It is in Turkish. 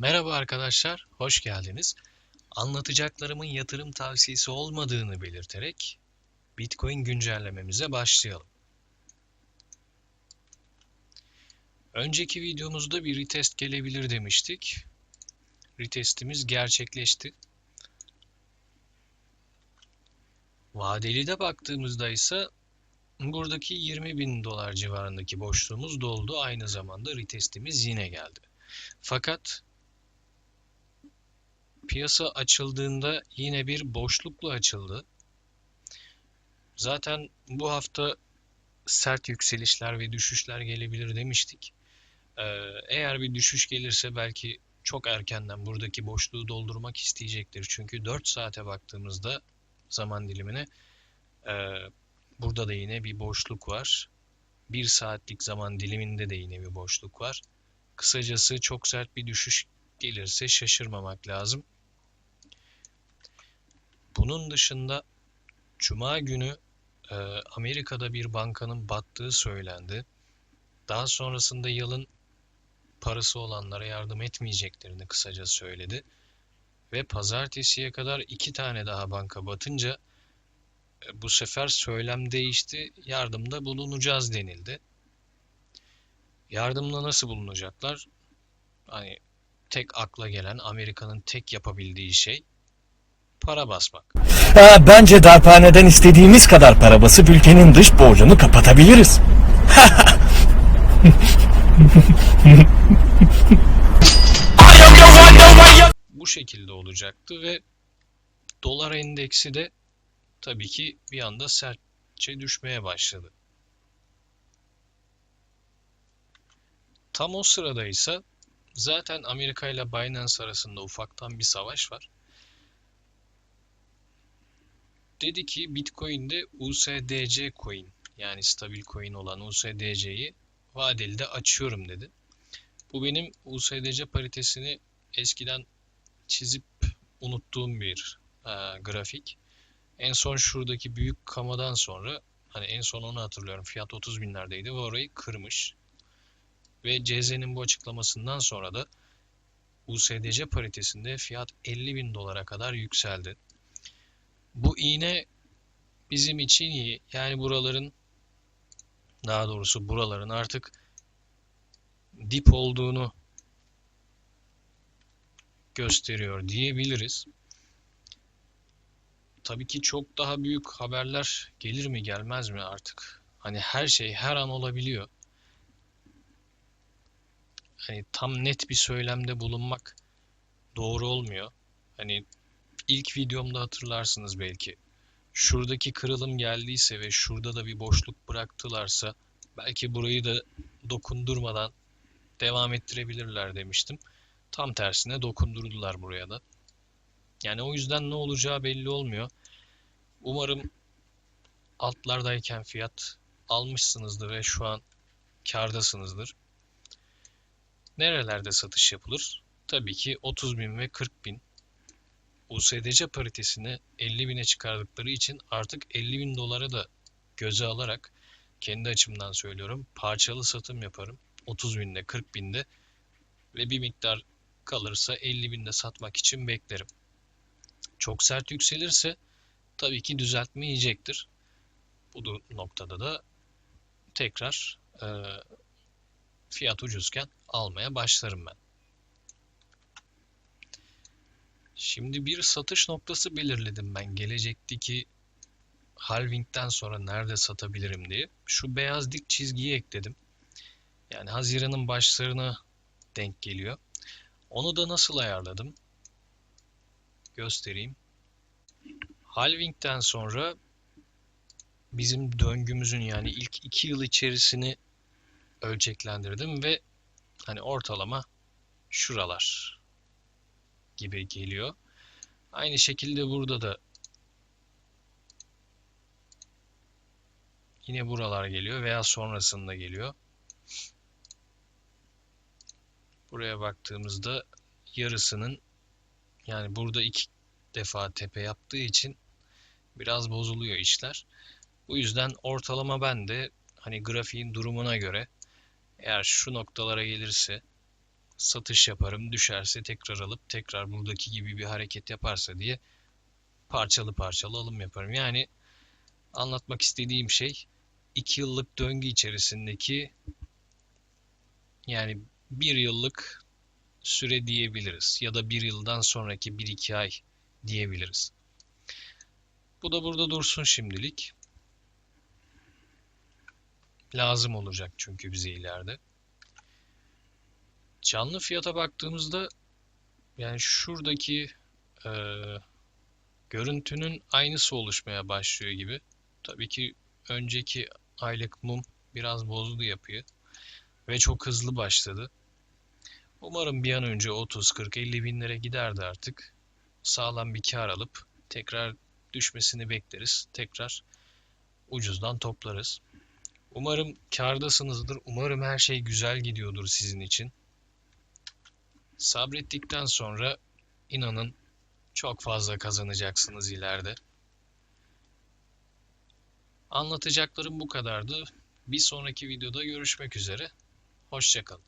Merhaba arkadaşlar, hoş geldiniz. Anlatacaklarımın yatırım tavsiyesi olmadığını belirterek Bitcoin güncellememize başlayalım. Önceki videomuzda bir retest gelebilir demiştik. Retestimiz gerçekleşti. Vadeli de baktığımızda ise buradaki 20 bin dolar civarındaki boşluğumuz doldu. Aynı zamanda retestimiz yine geldi. Fakat piyasa açıldığında yine bir boşlukla açıldı. Zaten bu hafta sert yükselişler ve düşüşler gelebilir demiştik. Ee, eğer bir düşüş gelirse belki çok erkenden buradaki boşluğu doldurmak isteyecektir. Çünkü 4 saate baktığımızda zaman dilimine e, burada da yine bir boşluk var. 1 saatlik zaman diliminde de yine bir boşluk var. Kısacası çok sert bir düşüş gelirse şaşırmamak lazım. Bunun dışında Cuma günü e, Amerika'da bir bankanın battığı söylendi. Daha sonrasında yılın parası olanlara yardım etmeyeceklerini kısaca söyledi. Ve pazartesiye kadar iki tane daha banka batınca e, bu sefer söylem değişti. Yardımda bulunacağız denildi. Yardımda nasıl bulunacaklar? Hani tek akla gelen Amerika'nın tek yapabildiği şey para basmak. Ha, bence darphaneden istediğimiz kadar para basıp ülkenin dış borcunu kapatabiliriz. Bu şekilde olacaktı ve dolar endeksi de tabii ki bir anda sertçe düşmeye başladı. Tam o sırada ise zaten Amerika ile Binance arasında ufaktan bir savaş var. Dedi ki Bitcoin'de USDC coin yani stabil coin olan USDC'yi vadeli de açıyorum dedi. Bu benim USDC paritesini eskiden çizip unuttuğum bir e, grafik. En son şuradaki büyük kamadan sonra hani en son onu hatırlıyorum fiyat 30 binlerdeydi ve orayı kırmış. Ve CZ'nin bu açıklamasından sonra da USDC paritesinde fiyat 50 bin dolara kadar yükseldi. Bu iğne bizim için iyi. Yani buraların daha doğrusu buraların artık dip olduğunu gösteriyor diyebiliriz. Tabii ki çok daha büyük haberler gelir mi gelmez mi artık? Hani her şey her an olabiliyor. Hani tam net bir söylemde bulunmak doğru olmuyor. Hani ilk videomda hatırlarsınız belki. Şuradaki kırılım geldiyse ve şurada da bir boşluk bıraktılarsa belki burayı da dokundurmadan devam ettirebilirler demiştim. Tam tersine dokundurdular buraya da. Yani o yüzden ne olacağı belli olmuyor. Umarım altlardayken fiyat almışsınızdır ve şu an kardasınızdır. Nerelerde satış yapılır? Tabii ki 30 bin ve 40 bin. USDC paritesini 50 bine çıkardıkları için artık 50 bin dolara da göze alarak kendi açımdan söylüyorum parçalı satım yaparım. 30 binde 40 binde ve bir miktar kalırsa 50 binde satmak için beklerim. Çok sert yükselirse tabii ki düzeltme yiyecektir. Bu noktada da tekrar e, fiyat ucuzken almaya başlarım ben. Şimdi bir satış noktası belirledim ben gelecekteki halvingden sonra nerede satabilirim diye. Şu beyaz dik çizgiyi ekledim. Yani Haziran'ın başlarına denk geliyor. Onu da nasıl ayarladım? Göstereyim. Halving'den sonra bizim döngümüzün yani ilk iki yıl içerisini ölçeklendirdim ve hani ortalama şuralar gibi geliyor. Aynı şekilde burada da yine buralar geliyor veya sonrasında geliyor. Buraya baktığımızda yarısının yani burada iki defa tepe yaptığı için biraz bozuluyor işler. Bu yüzden ortalama ben de hani grafiğin durumuna göre eğer şu noktalara gelirse satış yaparım. Düşerse tekrar alıp tekrar buradaki gibi bir hareket yaparsa diye parçalı parçalı alım yaparım. Yani anlatmak istediğim şey 2 yıllık döngü içerisindeki yani bir yıllık süre diyebiliriz ya da bir yıldan sonraki 1-2 ay diyebiliriz. Bu da burada dursun şimdilik. Lazım olacak çünkü bize ileride. Canlı fiyata baktığımızda yani şuradaki eee, görüntünün aynısı oluşmaya başlıyor gibi. Tabii ki önceki aylık mum biraz bozdu yapıyı ve çok hızlı başladı. Umarım bir an önce 30, 40, 50 binlere giderdi artık. Sağlam bir kar alıp tekrar düşmesini bekleriz. Tekrar ucuzdan toplarız. Umarım kârdasınızdır. Umarım her şey güzel gidiyordur sizin için. Sabrettikten sonra inanın çok fazla kazanacaksınız ileride. Anlatacaklarım bu kadardı. Bir sonraki videoda görüşmek üzere. Hoşçakalın.